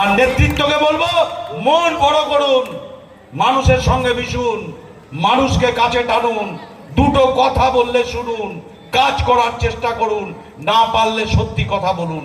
আর নেতৃত্বকে বলব, মন বড় করুন, মানুষের সঙ্গে মিশুন, মানুষকে কাছে টানুন, দুটো কথা বললে শুনুন, কাজ করার চেষ্টা করুন, না পারলে সত্যি কথা বলুন।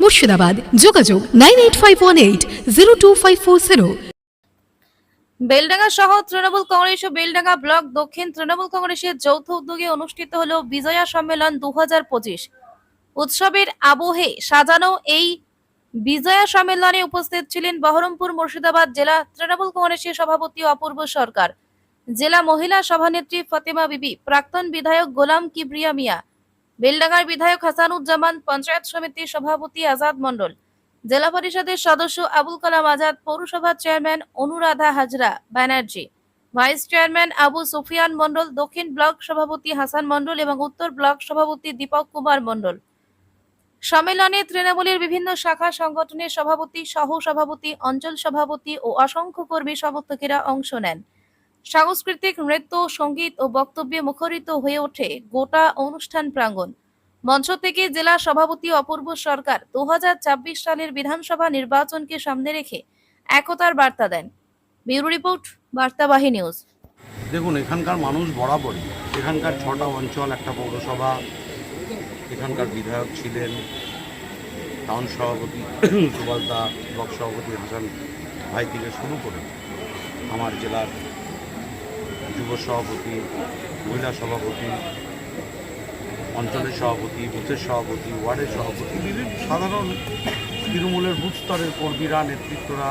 মুর্শিদাবাদ। যোগাযোগ nine eight five one eight zero two five four zero. Beldanga সহ তৃণমূল কংগ্রেস ও বেলডাঙ্গা ব্লক দক্ষিণ তৃণমূল কংগ্রেসের যৌথ উদ্যোগে অনুষ্ঠিত হল বিজয়া সম্মেলন দু উৎসবের আবহে সাজানো এই বিজয়া সম্মেলনে উপস্থিত ছিলেন বহরমপুর মুর্শিদাবাদ জেলা তৃণমূল কংগ্রেসের সভাপতি অপূর্ব সরকার, জেলা মহিলা সভানেত্রী ফতেমা বিবি, প্রাক্তন বিধায়ক গোলাম কিবরিয়া মিয়া বেলডাঙ্গার বিধায়ক হাসানুজ্জামান, পঞ্চায়েত সমিতির সভাপতি আজাদ মণ্ডল, জেলা পরিষদের সদস্য আবুল কালাম আজাদ, পৌরসভার chairman Anuradha Hazra Banerjee, vice chairman Abu Sufian Mondal, দক্ষিণ ব্লক সভাপতি হাসান মণ্ডল এবং উত্তর ব্লক সভাপতি দীপক কুমার মণ্ডল। সম্মেলনে তৃণমূলের বিভিন্ন শাখা সংগঠনের সভাপতি সহ সভাপতি অঞ্চল সভাপতি ও অসংখ্য কর্মী সমর্থকেরা অংশ নেন। সাংস্কৃতিক, নৃত্য, সংগীত ও বক্তব্যে মুখরিত হয়ে ওঠে গোটা অনুষ্ঠান প্রাঙ্গণ। মঞ্চ থেকে জেলা সভাপতি অপূর্ব সরকার দু সালের বিধানসভা নির্বাচনকে সামনে রেখে একতার বার্তা দেন। Bureau report Bartabahi news. দেখুন, এখানকার মানুষ বরাবরই, এখানকার ছটা অঞ্চল, একটা পৌরসভা, এখানকার বিধায়ক ছিলেন টাউন সভাপতি সুবলদা ব্লক সভাপতি হাসান ভাই থেকে শুরু করে আমার জেলার যুব সভাপতি, মহিলা সভাপতি, অঞ্চলের সভাপতি, বুথের সভাপতি, ওয়ার্ডের সভাপতি, বিভিন্ন সাধারণ তৃণমূলের বুথ স্তরের কর্মীরা, নেতৃত্বরা,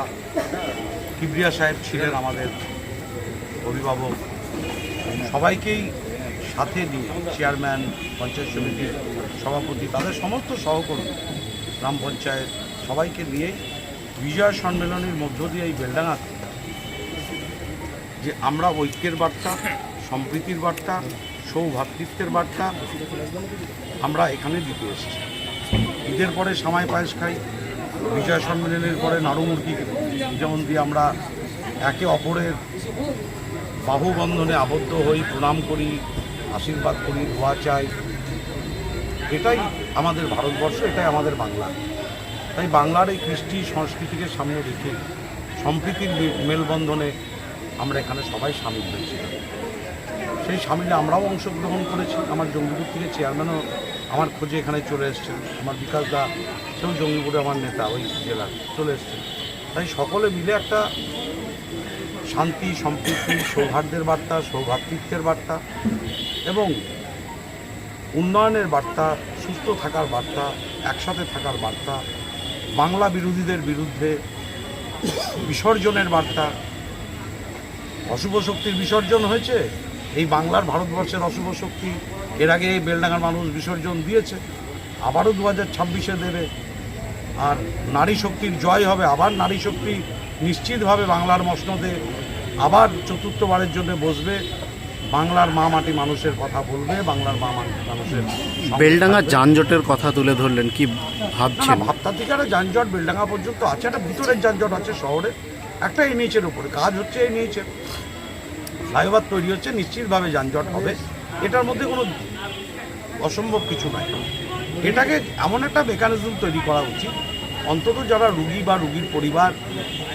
কিবরিয়া সাহেব ছিলেন আমাদের অভিভাবক। সবাইকেই সাথে নিয়ে চেয়ারম্যান, পঞ্চায়েত সমিতির সভাপতি, তাদের সমস্ত সহকর্মী, গ্রাম পঞ্চায়েত, সবাইকে নিয়ে বিজয় সম্মেলনের মধ্য দিয়ে এই বেলডাঙাতে যে আমরা ঐক্যের বার্তা, সম্প্রীতির বার্তা, সৌভাতৃত্বের বার্তা আমরা এখানে দিতে এসেছি। ঈদের পরে সামাই পায়েস খাই বিজয় সম্মেলনের পরে নাড়ু মুরগি যেমন দিয়ে আমরা একে অপরের বাহুবন্ধনে আবদ্ধ হই, প্রণাম করি, আশীর্বাদ করি ধোয়া চাই। এটাই আমাদের ভারতবর্ষ, এটাই আমাদের বাংলা। তাই বাংলার এই কৃষ্টি সংস্কৃতিকে সামনে রেখে সম্প্রীতির মেলবন্ধনে এখানে সবাই সামিল হয়েছি। সেই সামিলে আমরাও অংশগ্রহণ করেছি। আমার জঙ্গিপুর থেকে চেয়ারম্যানও আমার খোঁজে এখানে চলে এসছেন। আমার বিকাশ দা, সেও জঙ্গিপুরে আমার নেতা, ওই জেলার, চলে এসছেন। তাই সকলে মিলে একটা শান্তি, সম্প্রীতি, সৌহার্দ্যের বার্তা, সৌভাতৃত্বের বার্তা এবং উন্নয়নের বার্তা, সুস্থ থাকার বার্তা, একসাথে থাকার বার্তা, বাংলা বিরোধীদের বিরুদ্ধে বিসর্জনের বার্তা অশুভ শক্তির বিসর্জন হয়েছে? এই বাংলার ভারতবর্ষের অশুভ শক্তি এর আগে এই বেলডাঙ্গার মানুষ বিসর্জন দিয়েছে। আবারও দু হাজার ছাব্বিশে দেবে। আর নারী শক্তির জয় হবে। আবার নারী শক্তি নিশ্চিতভাবে বাংলার মসনদে আবার চতুর্থবারের জন্য বসবে। বাংলার মা মাটি মানুষের কথা বলবে। বাংলার মা মাটি মানুষের বেলডাঙ্গা যানজটের কথা তুলে ধরলেন কি ভাবছেন? ভাবতা থেকে একটা যানজট বেলডাঙ্গা পর্যন্ত আছে। একটা ভিতরের যানজট আছে শহরে। একটা এনএইচের উপরে, কাজ হচ্ছে এনএইচের ফ্লাইওভার তৈরি হচ্ছে, নিশ্চিতভাবে যানজট হবে। এটার মধ্যে কোনো অসম্ভব কিছু নাই। এটাকে এমন একটা মেকানিজম তৈরি করা উচিত, অন্তত যারা রুগী বা রুগীর পরিবার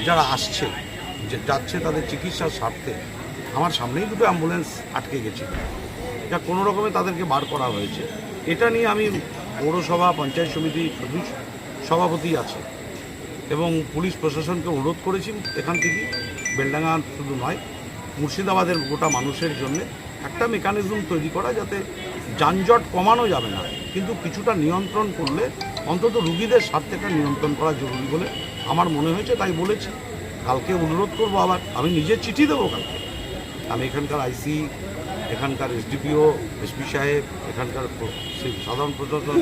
যারা আসছে, যে যাচ্ছে তাদের চিকিৎসার স্বার্থে, আমার সামনেই দুটো অ্যাম্বুলেন্স আটকে গেছে। যা কোনো রকমে তাদেরকে বার করা হয়েছে। এটা নিয়ে আমি পৌরসভা, পঞ্চায়েত সমিতি সভাপতি আছে। এবং পুলিশ প্রশাসনকে অনুরোধ করেছি এখান থেকে। বেলডাঙ্গা শুধু নয়, মুর্শিদাবাদের গোটা মানুষের জন্য একটা মেকানিজম তৈরি করা যাতে যানজট কমানো যাবে না, কিন্তু কিছুটা নিয়ন্ত্রণ করলে অন্তত রুগীদের স্বার্থেটা নিয়ন্ত্রণ করা জরুরি বলে আমার মনে হয়েছে, তাই বলেছি। কালকে অনুরোধ করব আবার, আমি নিজে চিঠি দেবো কালকে। আমি এখানকার আইসি, এখানকার এসডিপিও, এসপি সাহেব, এখানকার সাধারণ প্রশাসন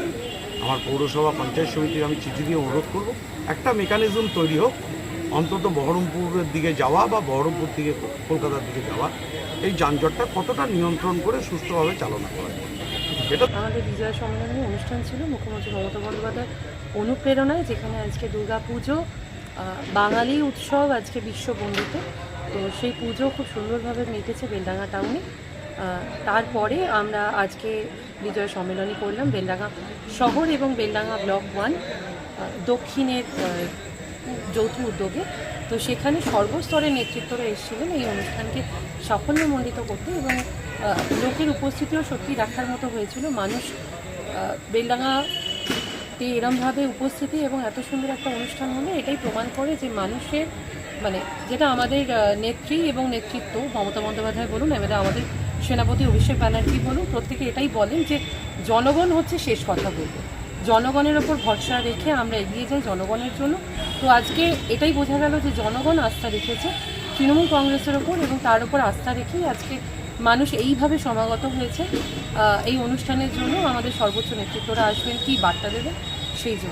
আমার পৌরসভা পঞ্চায়েত সমিতিকে আমি চিঠি দিয়ে অনুরোধ করব, একটা মেকানিজম তৈরি হোক, অন্তত বহরমপুরের দিকে যাওয়া বা বহরমপুর থেকে কলকাতার দিকে যাওয়া, এই যানজটটা কতটা নিয়ন্ত্রণ করে সুস্থভাবে চালনা করা যায়। এটা আমাদের বিজয় সম্মেলনী অনুষ্ঠান ছিল, মুখ্যমন্ত্রী মমতা বন্দ্যোপাধ্যায়ের অনুপ্রেরণায়, যেখানে আজকে দুর্গা পুজো বাঙালি উৎসব আজকে বিশ্ববন্দিত তো সেই পুজো খুব সুন্দরভাবে মেটেছে বেলডাঙ্গা টাউনে তারপরে আমরা আজকে বিজয় সম্মেলনী করলাম বেলডাঙ্গা শহর এবং বেলডাঙ্গা ব্লক ওয়ান দক্ষিণের যৌথ উদ্যোগে। তো সেখানে সর্বস্তরের নেতৃত্বরা এসেছিলেন এই অনুষ্ঠানকে সাফল্যমণ্ডিত করতে এবং লোকের উপস্থিতিও সত্যি দেখার মতো হয়েছিল। মানুষ আহ, বেলডাঙ্গাতে এরমভাবে উপস্থিতি এবং এত সুন্দর একটা অনুষ্ঠান হলে এটাই প্রমাণ করে যে মানুষের মানে যেটা আমাদের নেত্রী এবং নেতৃত্ব মমতা বন্দ্যোপাধ্যায় বলুন এবারে আমাদের সেনাপতি অভিষেক ব্যানার্জি বলুন, প্রত্যেকে এটাই বলেন যে জনগণ হচ্ছে শেষ কথা বলবে। জনগণের ওপর ভরসা রেখে আমরা এগিয়ে যাই জনগণের জন্য। তো আজকে এটাই বোঝা গেল যে জনগণ আস্থা রেখেছে তৃণমূল কংগ্রেসের ওপর এবং তার উপর আস্থা রেখেই আজকে মানুষ এইভাবে সমাগত হয়েছে। এই অনুষ্ঠানের জন্য আমাদের সর্বোচ্চ নেতৃত্বরা আসবেন, কী বার্তা দেবেন সেই জন্য।